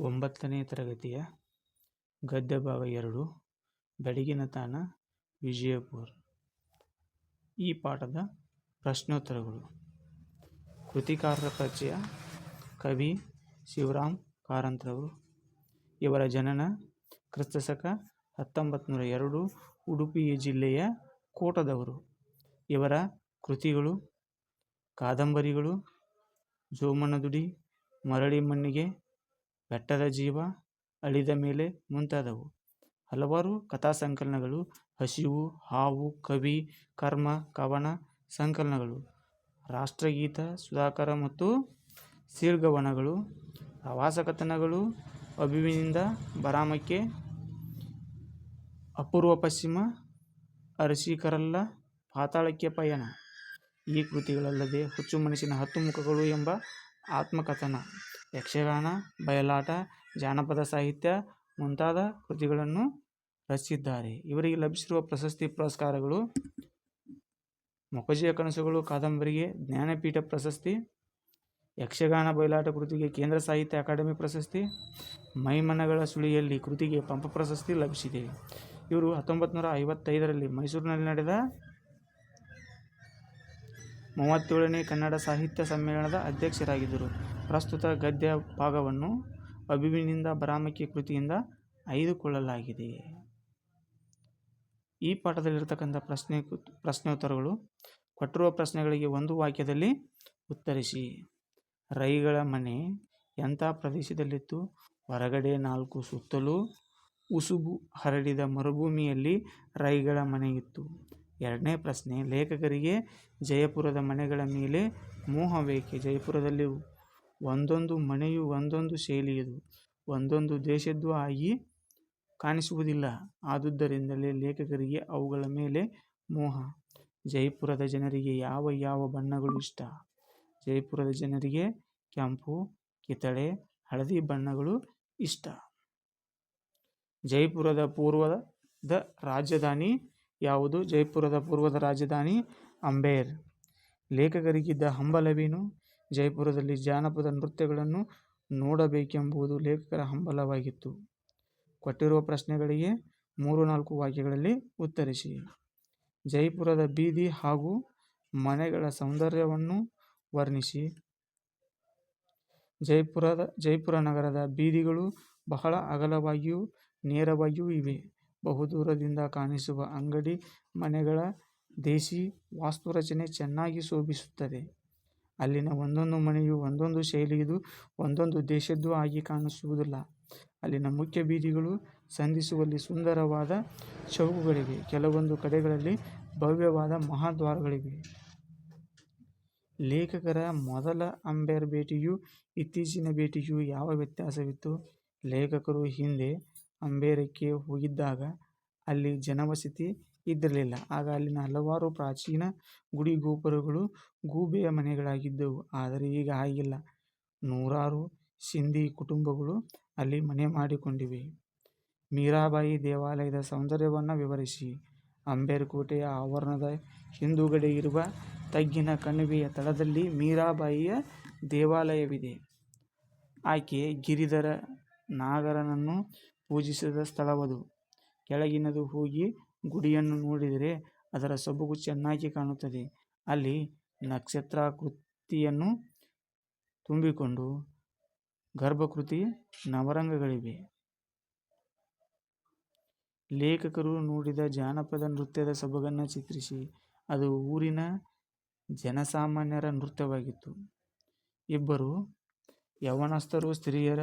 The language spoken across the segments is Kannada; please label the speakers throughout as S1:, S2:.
S1: ಒಂಬತ್ತನೇ ತರಗತಿಯ ಗದ್ಯ ಭಾಗ ಎರಡು, ಬೆಳಗಿನ ತಾಣ, ವಿಜಯಪುರ. ಈ ಪಾಠದ ಪ್ರಶ್ನೋತ್ತರಗಳು. ಕೃತಿಕಾರರ ಪರಿಚಯ, ಕವಿ ಶಿವರಾಮ್ ಕಾರಂತರವರು. ಇವರ ಜನನ ಕ್ರಿಸ್ತಶಕ ಹತ್ತೊಂಬತ್ತು ಎರಡು, ಉಡುಪಿ ಜಿಲ್ಲೆಯ ಕೋಟದವರು. ಇವರ ಕೃತಿಗಳು, ಕಾದಂಬರಿಗಳು, ಜೋಮನದುಡಿ, ಮರಳಿ ಮಣ್ಣಿಗೆ ಬೆಟ್ಟದ ಜೀವ ಅಳಿದ ಮೇಲೆ ಮುಂತಾದವು. ಹಲವಾರು ಕಥಾಸಂಕಲನಗಳು, ಹಸಿವು, ಹಾವು, ಕವಿ, ಕರ್ಮ, ಕವನ ಸಂಕಲನಗಳು, ರಾಷ್ಟ್ರಗೀತ, ಸುಧಾಕರ ಮತ್ತು ಸೀಳ್ಗವನಗಳು ಪ್ರವಾಸ ಕಥನಗಳು ಅಭಿವಿನಿಂದ ಬರಾಮಕ್ಕೆ, ಅಪೂರ್ವ ಪಶ್ಚಿಮ, ಅರಸೀಕರಲ್ಲ, ಪಾತಾಳಕ್ಕೆ ಪಯಣ. ಈ ಕೃತಿಗಳಲ್ಲದೆ ಹುಚ್ಚು ಮನಸ್ಸಿನ ಹತ್ತು ಮುಖಗಳು ಎಂಬ ಆತ್ಮಕಥನ. ಯಕ್ಷಗಾನ, ಬಯಲಾಟ, ಜಾನಪದ ಸಾಹಿತ್ಯ ಮುಂತಾದ ಕೃತಿಗಳನ್ನು ರಚಿಸಿದ್ದಾರೆ. ಇವರಿಗೆ ಲಭಿಸಿರುವ ಪ್ರಶಸ್ತಿ ಪುರಸ್ಕಾರಗಳು ಮೊಕಜಿಯ ಕನಸುಗಳು, ಕಾದಂಬರಿಗೆ ಜ್ಞಾನಪೀಠ ಪ್ರಶಸ್ತಿ, ಯಕ್ಷಗಾನ, ಬಯಲಾಟ ಕೃತಿಗೆ ಕೇಂದ್ರ ಸಾಹಿತ್ಯ ಅಕಾಡೆಮಿ ಪ್ರಶಸ್ತಿ, ಮೈಮನಗಳ ಸುಳಿಯಲ್ಲಿ ಕೃತಿಗೆ ಪಂಪ ಪ್ರಶಸ್ತಿ ಲಭಿಸಿದೆ. ಇವರು ಹತ್ತೊಂಬತ್ತು ನೂರ ಐವತ್ತೈದರಲ್ಲಿ ಮೈಸೂರಿನಲ್ಲಿ ನಡೆದ ಮೂವತ್ತೇಳನೇ ಕನ್ನಡ ಸಾಹಿತ್ಯ ಸಮ್ಮೇಳನದ ಅಧ್ಯಕ್ಷರಾಗಿದ್ದರು. ಪ್ರಸ್ತುತ ಗದ್ಯ ಭಾಗವನ್ನು ಅಭಿವಿನಿಂದ ಬರಾಮಕ್ಕೆ ಕೃತಿಯಿಂದ ಆಯ್ದುಕೊಳ್ಳಲಾಗಿದೆ. ಈ ಪಾಠದಲ್ಲಿರತಕ್ಕಂಥ ಪ್ರಶ್ನೆ ಪ್ರಶ್ನೋತ್ತರಗಳು ಕೊಟ್ಟಿರುವ ಪ್ರಶ್ನೆಗಳಿಗೆ ಒಂದು ವಾಕ್ಯದಲ್ಲಿ ಉತ್ತರಿಸಿ. ರೈಗಳ ಮನೆ ಎಂಥ ಪ್ರದೇಶದಲ್ಲಿತ್ತು? ಹೊರಗಡೆ ನಾಲ್ಕು ಸುತ್ತಲೂ ಉಸುಬು ಹರಡಿದ ಮರುಭೂಮಿಯಲ್ಲಿ ರೈಗಳ ಮನೆ ಇತ್ತು. ಎರಡನೇ ಪ್ರಶ್ನೆ, ಲೇಖಕರಿಗೆ ಜಯಪುರದ ಮನೆಗಳ ಮೇಲೆ ಮೋಹವೇಕೆ? ಜಯಪುರದಲ್ಲಿ ಒಂದೊಂದು ಮನೆಯು ಒಂದೊಂದು ಶೈಲಿಯದು. ಒಂದೊಂದು ದೇಶದ್ದು ಆಗಿ ಕಾಣಿಸುವುದಿಲ್ಲ. ಆದುದರಿಂದಲೇ ಲೇಖಕರಿಗೆ ಅವುಗಳ ಮೇಲೆ ಮೋಹ. ಜೈಪುರದ ಜನರಿಗೆ ಯಾವ ಯಾವ ಬಣ್ಣಗಳು ಇಷ್ಟ? ಜೈಪುರದ ಜನರಿಗೆ ಕೆಂಪು, ಕಿತ್ತಳೆ, ಹಳದಿ ಬಣ್ಣಗಳು ಇಷ್ಟ. ಜೈಪುರದ ಪೂರ್ವದ ರಾಜಧಾನಿ ಯಾವುದು? ಜೈಪುರದ ಪೂರ್ವದ ರಾಜಧಾನಿ ಅಂಬೇರ್. ಲೇಖಕರಿಗಿದ್ದ ಹಂಬಲವೇನು? ಜೈಪುರದಲ್ಲಿ ಜಾನಪದ ನೃತ್ಯಗಳನ್ನು ನೋಡಬೇಕೆಂಬುದು ಲೇಖಕರ ಹಂಬಲವಾಗಿತ್ತು. ಕೊಟ್ಟಿರುವ ಪ್ರಶ್ನೆಗಳಿಗೆ ಮೂರು ನಾಲ್ಕು ವಾಕ್ಯಗಳಲ್ಲಿ ಉತ್ತರಿಸಿ. ಜೈಪುರದ ಬೀದಿ ಹಾಗೂ ಮನೆಗಳ ಸೌಂದರ್ಯವನ್ನು ವರ್ಣಿಸಿ. ಜೈಪುರದ, ಜೈಪುರ ನಗರದ ಬೀದಿಗಳು ಬಹಳ ಅಗಲವಾಗಿಯೂ ನೇರವಾಗಿಯೂ ಇವೆ. ಬಹುದೂರದಿಂದ ಕಾಣಿಸುವ ಅಂಗಡಿ ಮನೆಗಳ ದೇಸಿ ವಾಸ್ತುರಚನೆ ಚೆನ್ನಾಗಿ ಶೋಭಿಸುತ್ತದೆ. ಅಲ್ಲಿನ ಒಂದೊಂದು ಮನೆಯು ಒಂದೊಂದು ಶೈಲಿಯದು, ಒಂದೊಂದು ದೇಶದ್ದು ಆಗಿ ಕಾಣಿಸುವುದಿಲ್ಲ. ಅಲ್ಲಿನ ಮುಖ್ಯ ಬೀದಿಗಳು ಸಂಧಿಸುವಲ್ಲಿ ಸುಂದರವಾದ ಚೌಕಗಳಿವೆ. ಕೆಲವೊಂದು ಕಡೆಗಳಲ್ಲಿ ಭವ್ಯವಾದ ಮಹಾದ್ವಾರಗಳಿವೆ. ಲೇಖಕರ ಮೊದಲ ಅಂಬೇರ್ ಭೇಟಿಯು ಇತ್ತೀಚಿನ ಭೇಟಿಯು ಯಾವ ವ್ಯತ್ಯಾಸವಿತ್ತು? ಲೇಖಕರು ಹಿಂದೆ ಅಂಬೇರಕ್ಕೆ ಹೋಗಿದ್ದಾಗ ಅಲ್ಲಿ ಜನವಸತಿ ಇದ್ದಿರಲಿಲ್ಲ. ಆಗ ಅಲ್ಲಿನ ಹಲವಾರು ಪ್ರಾಚೀನ ಗುಡಿ ಗೋಪುರಗಳು ಗೂಬೆಯ ಮನೆಗಳಾಗಿದ್ದವು. ಆದರೆ ಈಗ ಹಾಗಿಲ್ಲ. ನೂರಾರು ಸಿಂಧಿ ಕುಟುಂಬಗಳು ಅಲ್ಲಿ ಮನೆ ಮಾಡಿಕೊಂಡಿವೆ. ಮೀರಾಬಾಯಿ ದೇವಾಲಯದ ಸೌಂದರ್ಯವನ್ನು ವಿವರಿಸಿ. ಅಂಬೇರ್ ಕೋಟೆಯ ಆವರಣದ ಹಿಂದುಗಡೆ ಇರುವ ತಗ್ಗಿನ ಕಣಿವೆಯ ತಳದಲ್ಲಿ ಮೀರಾಬಾಯಿಯ ದೇವಾಲಯವಿದೆ. ಆಕೆ ಗಿರಿಧರ ನಾಗರನನ್ನು ಪೂಜಿಸಿದ ಸ್ಥಳವದು. ಕೆಳಗಿನದು ಹೋಗಿ ಗುಡಿಯನ್ನು ನೋಡಿದರೆ ಅದರ ಸೊಬಗು ಚೆನ್ನಾಗಿ ಕಾಣುತ್ತದೆ. ಅಲ್ಲಿ ನಕ್ಷತ್ರಾಕೃತಿಯನ್ನು ತುಂಬಿಕೊಂಡು ಗರ್ಭಕೃತಿ ನವರಂಗಗಳಿವೆ. ಲೇಖಕರು ನೋಡಿದ ಜಾನಪದ ನೃತ್ಯದ ಸೊಬಗನ್ನು ಚಿತ್ರಿಸಿ, ಅದು ಊರಿನ ಜನಸಾಮಾನ್ಯರ ನೃತ್ಯವಾಗಿತ್ತು. ಇಬ್ಬರು ಯವನಸ್ಥರು ಸ್ತ್ರೀಯರ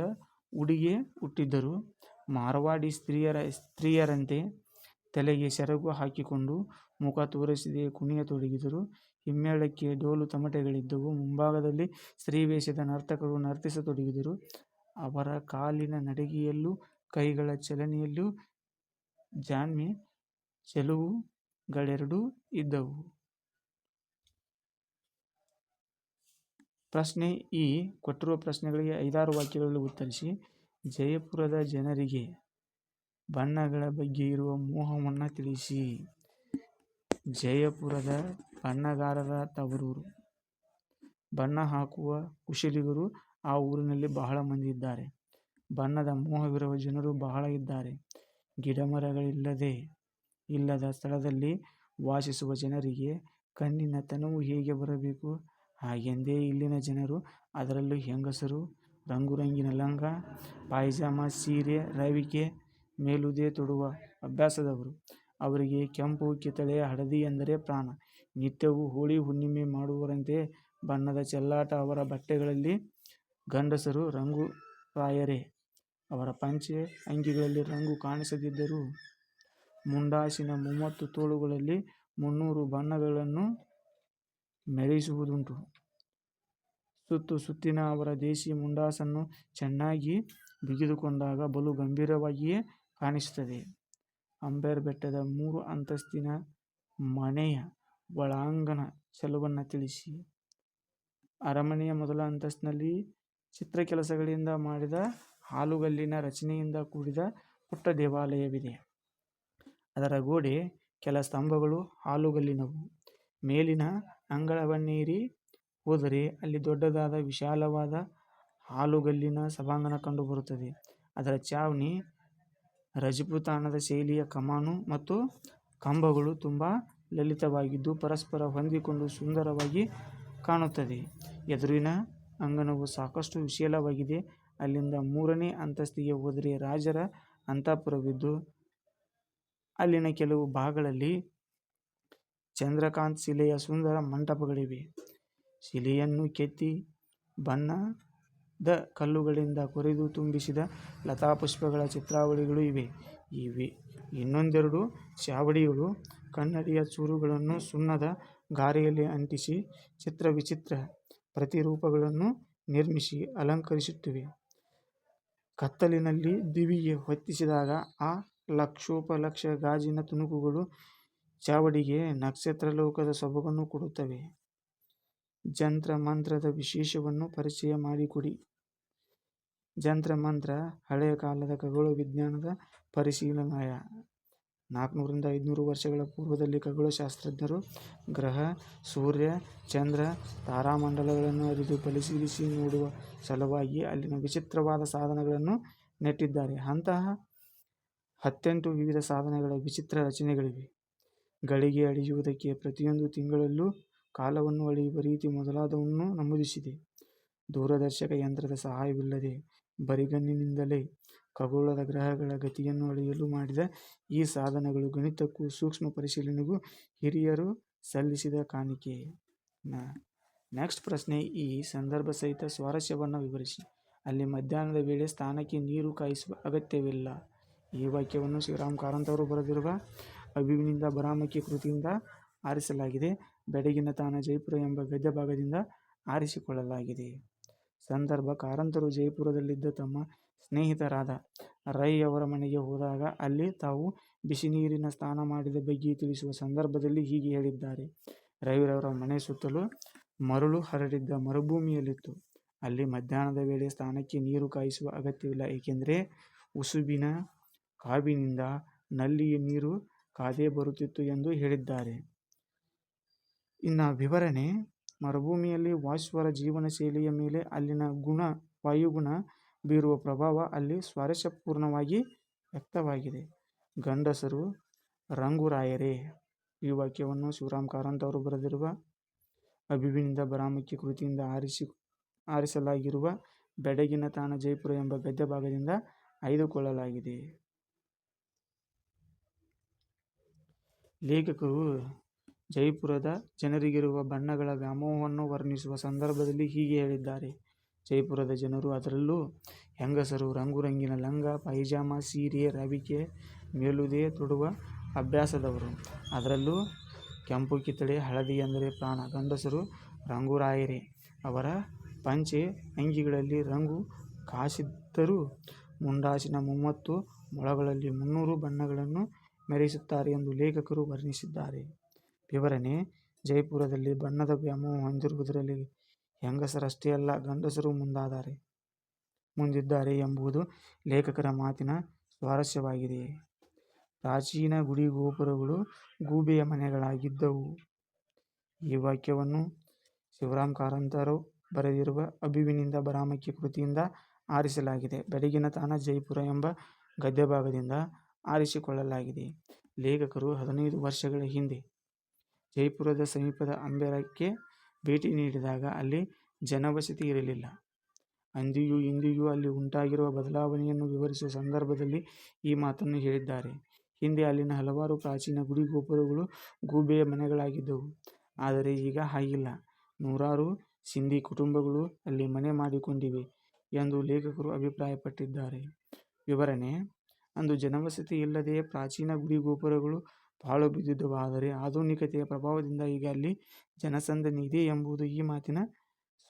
S1: ಉಡಿಗೆ ಹುಟ್ಟಿದ್ದರು ಮಾರವಾಡಿ ಸ್ತ್ರೀಯರ, ಸ್ತ್ರೀಯರಂತೆ ತಲೆಗೆ ಸೆರಗು ಹಾಕಿಕೊಂಡು ಮುಖ ತೋರಿಸದೆಯೇ ಕುಣಿಯ ತೊಡಗಿದರು. ಹಿಮ್ಮೇಳಕ್ಕೆ ಡೋಲು ತಮಟೆಗಳಿದ್ದವು. ಮುಂಭಾಗದಲ್ಲಿ ಸ್ತ್ರೀವೇಷದ ನರ್ತಕರು ನರ್ತಿಸತೊಡಗಿದರು. ಅವರ ಕಾಲಿನ ನಡಿಗೆಯಲ್ಲೂ, ಕೈಗಳ ಚಲನೆಯಲ್ಲೂ ಜಾನ್ಮೆ ಚೆಲುವುಗಳೆರಡೂ ಇದ್ದವು. ಪ್ರಶ್ನೆ ಈ ಕೊಟ್ಟಿರುವ ಪ್ರಶ್ನೆಗಳಿಗೆ ಐದಾರು ವಾಕ್ಯಗಳಲ್ಲಿ ಉತ್ತರಿಸಿ. ಜಯಪುರದ ಜನರಿಗೆ ಬಣ್ಣಗಳ ಬಗ್ಗೆ ಇರುವ ಮೋಹವನ್ನು ತಿಳಿಸಿ. ಜಯಪುರದ ಬಣ್ಣಗಾರರ ತವರೂರು. ಬಣ್ಣ ಹಾಕುವ ಕುಶಲಿಗರು ಆ ಊರಿನಲ್ಲಿ ಬಹಳ ಮಂದಿ ಇದ್ದಾರೆ. ಬಣ್ಣದ ಮೋಹವಿರುವ ಜನರು ಬಹಳ ಇದ್ದಾರೆ. ಗಿಡಮರಗಳಿಲ್ಲದೆ ಇಲ್ಲದ ಸ್ಥಳದಲ್ಲಿ ವಾಸಿಸುವ ಜನರಿಗೆ ಕಣ್ಣಿನ ತನವು ಹೇಗೆ ಬರಬೇಕು? ಹಾಗೆಂದೇ ಇಲ್ಲಿನ ಜನರು ಅದರಲ್ಲೂ ಹೆಂಗಸರು ರಂಗುರಂಗಿನ ಲಂಗ ಪೈಜಾಮ, ಸೀರೆ ರವಿಕೆ ಮೇಲುದೆ ತೊಡುವ ಅಭ್ಯಾಸದವರು. ಅವರಿಗೆ ಕೆಂಪು, ಕಿತ್ತಳೆ, ಹಳದಿ ಎಂದರೆ ಪ್ರಾಣ. ನಿತ್ಯವೂ ಹೋಳಿ ಹುಣ್ಣಿಮೆ ಮಾಡುವರಂತೆ ಬಣ್ಣದ ಚೆಲ್ಲಾಟ ಅವರ ಬಟ್ಟೆಗಳಲ್ಲಿ ಗಂಡಸರು ರಂಗು ರಾಯರೇ. ಅವರ ಪಂಚೆ ಅಂಗಿಗಳಲ್ಲಿ ರಂಗು ಕಾಣಿಸದಿದ್ದರೂ ಮುಂಡಾಸಿನ ಮೂವತ್ತು ತೋಳುಗಳಲ್ಲಿ ಮುನ್ನೂರು ಬಣ್ಣಗಳನ್ನು ಮೆರೆಯಿಸುವುದುಂಟು ಸುತ್ತು ಸುತ್ತಿನ ಅವರ ದೇಶಿ ಮುಂಡಾಸನ್ನು ಚೆನ್ನಾಗಿ ಬಿಗಿದುಕೊಂಡಾಗ ಬಲು ಗಂಭೀರವಾಗಿಯೇ ಕಾಣಿಸುತ್ತದೆ ಅಂಬೇರ್ ಬೆಟ್ಟದ ಮೂರು ಅಂತಸ್ತಿನ ಮನೆಯ ಒಳಾಂಗಣ ಚೆಲುವನ್ನು ತಿಳಿಸಿ. ಅರಮನೆಯ ಮೊದಲ ಅಂತಸ್ತಿನಲ್ಲಿ ಚಿತ್ರಕೆಲಸಗಳಿಂದ ಮಾಡಿದ ಹಾಲುಗಲ್ಲಿನ ರಚನೆಯಿಂದ ಕೂಡಿದ ಪುಟ್ಟ ದೇವಾಲಯವಿದೆ. ಅದರ ಗೋಡೆ ಕೆಲ ಸ್ತಂಭಗಳು ಹಾಲುಗಲ್ಲಿನವು. ಮೇಲಿನ ಅಂಗಳವನ್ನೇರಿ ಹೋದರೆ ಅಲ್ಲಿ ದೊಡ್ಡದಾದ ವಿಶಾಲವಾದ ಹಾಲುಗಲ್ಲಿನ ಸಭಾಂಗಣ ಕಂಡುಬರುತ್ತದೆ. ಅದರ ಚಾವಣಿ ರಜಪೂತಾನದ ಶೈಲಿಯ ಕಮಾನು ಮತ್ತು ಕಂಬಗಳು ತುಂಬ ಲಲಿತವಾಗಿದ್ದು ಪರಸ್ಪರ ಹೊಂದಿಕೊಂಡು ಸುಂದರವಾಗಿ ಕಾಣುತ್ತದೆ. ಎದುರಿನ ಅಂಗಣವು ಸಾಕಷ್ಟು ವಿಶಾಲವಾಗಿದೆ. ಅಲ್ಲಿಂದ ಮೂರನೇ ಅಂತಸ್ತಿಗೆ ಹೋದರೆ ರಾಜರ ಅಂತಃಪುರವಿದ್ದು, ಅಲ್ಲಿನ ಕೆಲವು ಭಾಗಗಳಲ್ಲಿ ಚಂದ್ರಕಾಂತ್ ಶಿಲೆಯ ಸುಂದರ ಮಂಟಪಗಳಿವೆ. ಶಿಲೆಯನ್ನು ಕೆತ್ತಿ ಬಣ್ಣದ ಕಲ್ಲುಗಳಿಂದ ಕೊರೆದು ತುಂಬಿಸಿದ ಲತಾಪುಷ್ಪಗಳ ಚಿತ್ರಾವಳಿಗಳು ಇವೆ. ಇವೆ. ಇನ್ನೊಂದೆರಡು ಚಾವಡಿಗಳು. ಕನ್ನಡಿಯ ಚೂರುಗಳನ್ನು ಸುಣ್ಣದ ಗಾರೆಯಲ್ಲಿ ಅಂಟಿಸಿ ಚಿತ್ರ ವಿಚಿತ್ರ ಪ್ರತಿರೂಪಗಳನ್ನು ನಿರ್ಮಿಸಿ ಅಲಂಕರಿಸುತ್ತಿವೆ. ಕತ್ತಲಿನಲ್ಲಿ ದಿವಿಗೆ ಹೊತ್ತಿಸಿದಾಗ ಆ ಲಕ್ಷೋಪಲಕ್ಷ ಗಾಜಿನ ತುಣುಕುಗಳು ಚಾವಡಿಗೆ ನಕ್ಷತ್ರ ಲೋಕದ ಸೊಬಗನ್ನು ಕೊಡುತ್ತವೆ. ಜಂತ್ರ ಮಂತ್ರದ ವಿಶೇಷವನ್ನು ಪರಿಚಯ ಮಾಡಿಕೊಡಿ. ಜಂತ್ರ ಮಂತ್ರ ಹಳೆಯ ಕಾಲದ ಖಗೋಳ ವಿಜ್ಞಾನದ ಪರಿಶೀಲನಾಯ. ನಾಲ್ಕುನೂರಿಂದ ಐದುನೂರು ವರ್ಷಗಳ ಪೂರ್ವದಲ್ಲಿ ಖಗೋಳಶಾಸ್ತ್ರಜ್ಞರು ಗ್ರಹ, ಸೂರ್ಯ, ಚಂದ್ರ, ತಾರಾಮಂಡಲಗಳನ್ನು ಅರಿದು ಪರಿಶೀಲಿಸಿ ನೋಡುವ ಸಲುವಾಗಿ ಅಲ್ಲಿನ ವಿಚಿತ್ರವಾದ ಸಾಧನಗಳನ್ನು ನೆಟ್ಟಿದ್ದಾರೆ. ಅಂತಹ ಹತ್ತೆಂಟು ವಿವಿಧ ಸಾಧನಗಳ ವಿಚಿತ್ರ ರಚನೆಗಳಿವೆ. ಗಳಿಗೆ ಅಳಿಯುವುದಕ್ಕೆ ಪ್ರತಿಯೊಂದು ತಿಂಗಳಲ್ಲೂ ಕಾಲವನ್ನು ಅಳೆಯುವ ರೀತಿ ಮೊದಲಾದವನ್ನು ನಮೂದಿಸಿದೆ. ದೂರದರ್ಶಕ ಯಂತ್ರದ ಸಹಾಯವಿಲ್ಲದೆ ಬರಿಗಣ್ಣಿನಿಂದಲೇ ಖಗೋಳದ ಗ್ರಹಗಳ ಗತಿಯನ್ನು ಅಳೆಯಲು ಮಾಡಿದ ಈ ಸಾಧನಗಳು ಗಣಿತಕ್ಕೂ ಸೂಕ್ಷ್ಮ ಪರಿಶೀಲನೆಗೂ ಹಿರಿಯರು ಸಲ್ಲಿಸಿದ ಕಾಣಿಕೆ. ನೆಕ್ಸ್ಟ್ ಪ್ರಶ್ನೆ ಈ ಸಂದರ್ಭ ಸಹಿತ ಸ್ವಾರಸ್ಯವನ್ನು ವಿವರಿಸಿ. ಅಲ್ಲಿ ಮಧ್ಯಾಹ್ನದ ವೇಳೆ ಸ್ಥಾನಕ್ಕೆ ನೀರು ಕಾಯಿಸುವ ಅಗತ್ಯವಿಲ್ಲ. ಈ ವಾಕ್ಯವನ್ನು ಶ್ರೀರಾಮ್ ಕಾರಂತವರು ಬರೆದಿರುವ ಅಭಿವಿನಿಂದ ಬರಾಮಕ್ಕೆ" ಕೃತಿಯಿಂದ ಆರಿಸಲಾಗಿದೆ. ಬೆಡಗಿನ ತಾನ ಜೈಪುರ ಎಂಬ ಗದ್ದೆ ಭಾಗದಿಂದ ಆರಿಸಿಕೊಳ್ಳಲಾಗಿದೆ. ಸಂದರ್ಭ, ಕಾರಂತರು ಜೈಪುರದಲ್ಲಿದ್ದ ತಮ್ಮ ಸ್ನೇಹಿತರಾದ ರೈ ಅವರ ಮನೆಗೆ ಹೋದಾಗ ಅಲ್ಲಿ ತಾವು ಬಿಸಿ ನೀರಿನ ಸ್ನಾನ ಮಾಡಿದ ಬಗ್ಗೆ ತಿಳಿಸುವ ಸಂದರ್ಭದಲ್ಲಿ ಹೀಗೆ ಹೇಳಿದ್ದಾರೆ. ರವಿರವರ ಮನೆ ಸುತ್ತಲೂ ಮರಳು ಹರಡಿದ್ದ ಮರುಭೂಮಿಯಲ್ಲಿತ್ತು. ಅಲ್ಲಿ ಮಧ್ಯಾಹ್ನದ ವೇಳೆ ಸ್ನಾನಕ್ಕೆ ನೀರು ಕಾಯಿಸುವ ಅಗತ್ಯವಿಲ್ಲ, ಏಕೆಂದರೆ ಉಸುಬಿನ ಕಾಬಿನಿಂದ ನಲ್ಲಿಯ ನೀರು ಕಾದೇ ಬರುತ್ತಿತ್ತು ಎಂದು ಹೇಳಿದ್ದಾರೆ. ಇನ್ನು ವಿವರಣೆ, ಮರುಭೂಮಿಯಲ್ಲಿ ವಾಸಿಸುವರ ಜೀವನ ಶೈಲಿಯ ಮೇಲೆ ಅಲ್ಲಿನ ಗುಣ, ವಾಯುಗುಣ ಬೀರುವ ಪ್ರಭಾವ ಅಲ್ಲಿ ಸ್ವಾರಸ್ಯಪೂರ್ಣವಾಗಿ ವ್ಯಕ್ತವಾಗಿದೆ. ಗಂಡಸರು, ರಂಗುರಾಯರೇ ಈ ವಾಕ್ಯವನ್ನು ಶಿವರಾಮ್ ಕಾರಂತ್ ಅವರು ಬರೆದಿರುವ, ಅಭಿವಿನಿಂದ ಬರಾಮಕ್ಕಿ ಕೃತಿಯಿಂದ ಆರಿಸಿ, ಆರಿಸಲಾಗಿರುವ ಬೆಡಗಿನ ತಾಣ ಜೈಪುರ ಎಂಬ ಗದ್ಯ ಭಾಗದಿಂದ ಆಯ್ದುಕೊಳ್ಳಲಾಗಿದೆ. ಲೇಖಕರು ಜೈಪುರದ ಜನರಿಗಿರುವ ಬಣ್ಣಗಳ ವ್ಯಾಮೋಹವನ್ನು ವರ್ಣಿಸುವ ಸಂದರ್ಭದಲ್ಲಿ ಹೀಗೆ ಹೇಳಿದ್ದಾರೆ. ಜೈಪುರದ ಜನರು ಅದರಲ್ಲೂ ಹೆಂಗಸರು, ರಂಗುರಂಗಿನ ಲಂಗ, ಪೈಜಾಮ, ಸೀರೆ, ರವಿಕೆ, ಮೇಲುದೆ ತೊಡುವ ಅಭ್ಯಾಸದವರು. ಅದರಲ್ಲೂ ಕೆಂಪು ಕಿತ್ತಳೆ, ಹಳದಿ ಎಂದರೆ ಪ್ರಾಣ. ಗಂಡಸರು ರಂಗುರಾಯರೇ. ಅವರ ಪಂಚೆ ಅಂಗಿಗಳಲ್ಲಿ ರಂಗು ಕಾಸಿದ್ದರೂ ಮುಂಡಾಸಿನ ಮೂವತ್ತು ಮೊಳಗಳಲ್ಲಿ ಮುನ್ನೂರು ಬಣ್ಣಗಳನ್ನು ಮೆರೆಸುತ್ತಾರೆ ಎಂದು ಲೇಖಕರು ವರ್ಣಿಸಿದ್ದಾರೆ. ವಿವರಣೆ ಜೈಪುರದಲ್ಲಿ ಬಣ್ಣದ ವ್ಯಾಮೋಹ ಹೊಂದಿರುವುದರಲ್ಲಿ ಹೆಂಗಸರಷ್ಟೇ ಅಲ್ಲ, ಗಂಡಸರು ಮುಂದಾದರೆ, ಮುಂದಿದ್ದಾರೆ ಎಂಬುದು ಲೇಖಕರ ಮಾತಿನ ಸ್ವಾರಸ್ಯವಾಗಿದೆ ಪ್ರಾಚೀನ ಗುಡಿ ಗೋಪುರಗಳು ಗೂಬೆಯ ಮನೆಗಳಾಗಿದ್ದವು ಈ ವಾಕ್ಯವನ್ನು ಶಿವರಾಮ್ ಕಾರಂತರು ಬರೆದಿರುವ ಅಭಿವಿನಿಂದ ಬರಾಮಕ್ಕಿ ಕೃತಿಯಿಂದ ಆರಿಸಲಾಗಿದೆ. ಬೆಡಗಿನ ತಾನ ಜೈಪುರ ಎಂಬ ಗದ್ಯಭಾಗದಿಂದ ಆರಿಸಿಕೊಳ್ಳಲಾಗಿದೆ. ಲೇಖಕರು ಹದಿನೈದು ವರ್ಷಗಳ ಹಿಂದೆ ಜೈಪುರದ ಸಮೀಪದ ಅಂಬೆರಕ್ಕೆ ಭೇಟಿ ನೀಡಿದಾಗ ಅಲ್ಲಿ ಜನವಸತಿ ಇರಲಿಲ್ಲ. ಅಂದಿಯೂ ಇಂದಿಗೂ ಅಲ್ಲಿ ಉಂಟಾಗಿರುವ ಬದಲಾವಣೆಯನ್ನು ವಿವರಿಸುವ ಸಂದರ್ಭದಲ್ಲಿ ಈ ಮಾತನ್ನು ಹೇಳಿದ್ದಾರೆ. ಹಿಂದೆ ಅಲ್ಲಿನ ಹಲವಾರು ಪ್ರಾಚೀನ ಗುಡಿ ಗೋಪುರಗಳು ಗೂಬೆಯ ಮನೆಗಳಾಗಿದ್ದವು. ಆದರೆ ಈಗ ಹಾಗಿಲ್ಲ. ನೂರಾರು ಸಿಂಧಿ ಕುಟುಂಬಗಳು ಅಲ್ಲಿ ಮನೆ ಮಾಡಿಕೊಂಡಿವೆ ಎಂದು ಲೇಖಕರು ಅಭಿಪ್ರಾಯಪಟ್ಟಿದ್ದಾರೆ. ವಿವರಣೆ: ಅಂದು ಜನವಸತಿ ಇಲ್ಲದೆಯೇ ಪ್ರಾಚೀನ ಗುಡಿ ಗೋಪುರಗಳು ಪಾಳು ಬಿದ್ದಿದ್ದವು. ಆಧುನಿಕತೆಯ ಪ್ರಭಾವದಿಂದ ಈಗ ಅಲ್ಲಿ ಜನಸಂದಣಿ ಇದೆ ಎಂಬುದು ಈ ಮಾತಿನ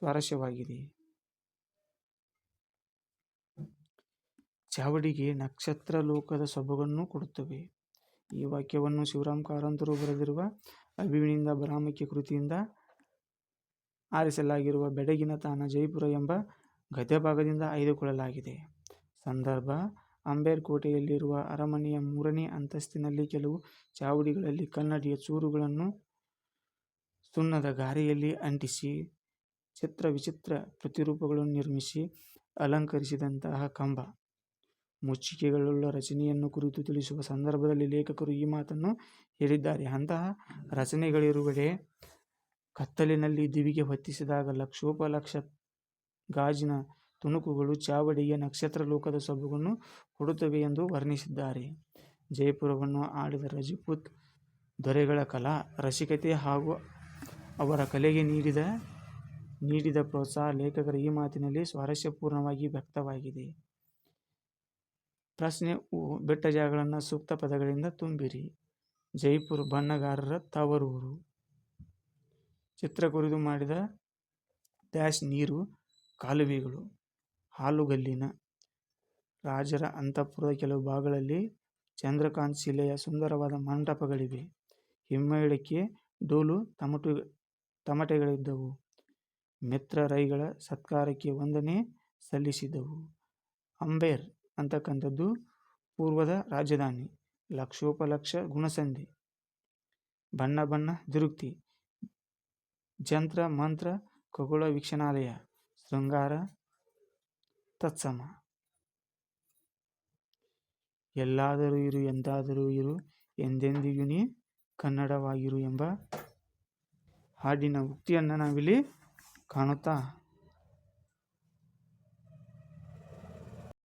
S1: ಸ್ವಾರಸ್ಯವಾಗಿದೆ. ಚಾವಡಿಗೆ ನಕ್ಷತ್ರ ಲೋಕದ ಸೊಬಗನ್ನು ಕೊಡುತ್ತವೆ. ಈ ವಾಕ್ಯವನ್ನು ಶಿವರಾಮ್ ಕಾರಂತರು ಬರೆದಿರುವ ಅಭಿವಿನಿಂದ ಬರಾಮಿಕೆ ಕೃತಿಯಿಂದ ಆರಿಸಲಾಗಿರುವ ಬೆಡಗಿನ ತಾಣ ಜೈಪುರ ಎಂಬ ಗದ್ಯಭಾಗದಿಂದ ಆಯ್ದುಕೊಳ್ಳಲಾಗಿದೆ. ಸಂದರ್ಭ: ಅಂಬೇರ್ ಕೋಟೆಯಲ್ಲಿರುವ ಅರಮನೆಯ ಮೂರನೇ ಅಂತಸ್ತಿನಲ್ಲಿ ಕೆಲವು ಚಾವಡಿಗಳಲ್ಲಿ ಕನ್ನಡಿಯ ಚೂರುಗಳನ್ನು ಸುಣ್ಣದ ಗಾರೆಯಲ್ಲಿ ಅಂಟಿಸಿ ಚಿತ್ರ ವಿಚಿತ್ರ ಪ್ರತಿರೂಪಗಳನ್ನು ನಿರ್ಮಿಸಿ ಅಲಂಕರಿಸಿದಂತಹ ಕಂಬ, ಮುಚ್ಚಿಕೆಗಳುಳ್ಳ ರಚನೆಯನ್ನು ಕುರಿತು ತಿಳಿಸುವ ಸಂದರ್ಭದಲ್ಲಿ ಲೇಖಕರು ಈ ಮಾತನ್ನು ಹೇಳಿದ್ದಾರೆ. ಅಂತಹ ರಚನೆಗಳಿರುವೆಡೆ ಕತ್ತಲಿನಲ್ಲಿ ದಿವಿಗೆ ಹೊತ್ತಿಸಿದಾಗ ಲಕ್ಷೋಪಲಕ್ಷ ಗಾಜಿನ ತುಣುಕುಗಳು ಚಾವಡಿಗೆ ನಕ್ಷತ್ರಲೋಕದ ಸೊಬಗನ್ನು ಕೊಡುತ್ತವೆ ಎಂದು ವರ್ಣಿಸಿದ್ದಾರೆ. ಜೈಪುರವನ್ನು ಆಳಿದ ರಜಪೂತ್ ದೊರೆಗಳ ಕಲಾ, ರಸಿಕತೆ ಹಾಗೂ ಅವರ ಕಲೆಗೆ ನೀಡಿದ ನೀಡಿದ ಪ್ರೋತ್ಸಾಹ ಲೇಖಕರ ಈ ಮಾತಿನಲ್ಲಿ ಸ್ವಾರಸ್ಯಪೂರ್ಣವಾಗಿ ವ್ಯಕ್ತವಾಗಿದೆ. ಪ್ರಶ್ನೆ ಬಿಟ್ಟ ಜಾಗಗಳನ್ನು ಸೂಕ್ತ ಪದಗಳಿಂದ ತುಂಬಿರಿ. ಜೈಪುರ ಬಣ್ಣಗಾರರ ತವರೂರು. ಚಿತ್ರ ಕುರಿದು ಮಾಡಿದ ನೀರು ಕಾಲುವೆಗಳು. ಹಾಲುಗಲ್ಲಿನ ರಾಜರ ಅಂತಃಪುರದ ಕೆಲವು ಭಾಗಗಳಲ್ಲಿ ಚಂದ್ರಕಾಂತ ಶಿಲೆಯ ಸುಂದರವಾದ ಮಂಟಪಗಳಿವೆ. ಹಿಮ್ಮೇಳಕ್ಕೆ ಡೋಲು ತಮಟೆಗಳಿದ್ದವು. ಮಿತ್ರರೈಗಳ ಸತ್ಕಾರಕ್ಕೆ ವಂದನೆ ಸಲ್ಲಿಸಿದವು. ಅಂಬೇರ್ ಅಂತಕ್ಕಂಥದ್ದು ಪೂರ್ವದ ರಾಜಧಾನಿ. ಲಕ್ಷೋಪಲಕ್ಷ ಗುಣಸಂಧಿ. ಬಣ್ಣ ಬಣ್ಣ ದುರುಕ್ತಿ, ಜಂತ್ರ ಮಂತ್ರ ಖಗೋಳ ವೀಕ್ಷಣಾಲಯ. ಶೃಂಗಾರ ತತ್ಸಮ. ಎಲ್ಲಾದರೂ ಇರು ಎಂದಾದರೂ ಇರು ಎಂದೆಂದಿಗೂ ನೀ ಕನ್ನಡವಾಗಿರು ಎಂಬ ಹಾಡಿನ ಉಕ್ತಿಯನ್ನು ನಾವಿಲ್ಲಿ ಕಾಣುತ್ತಾ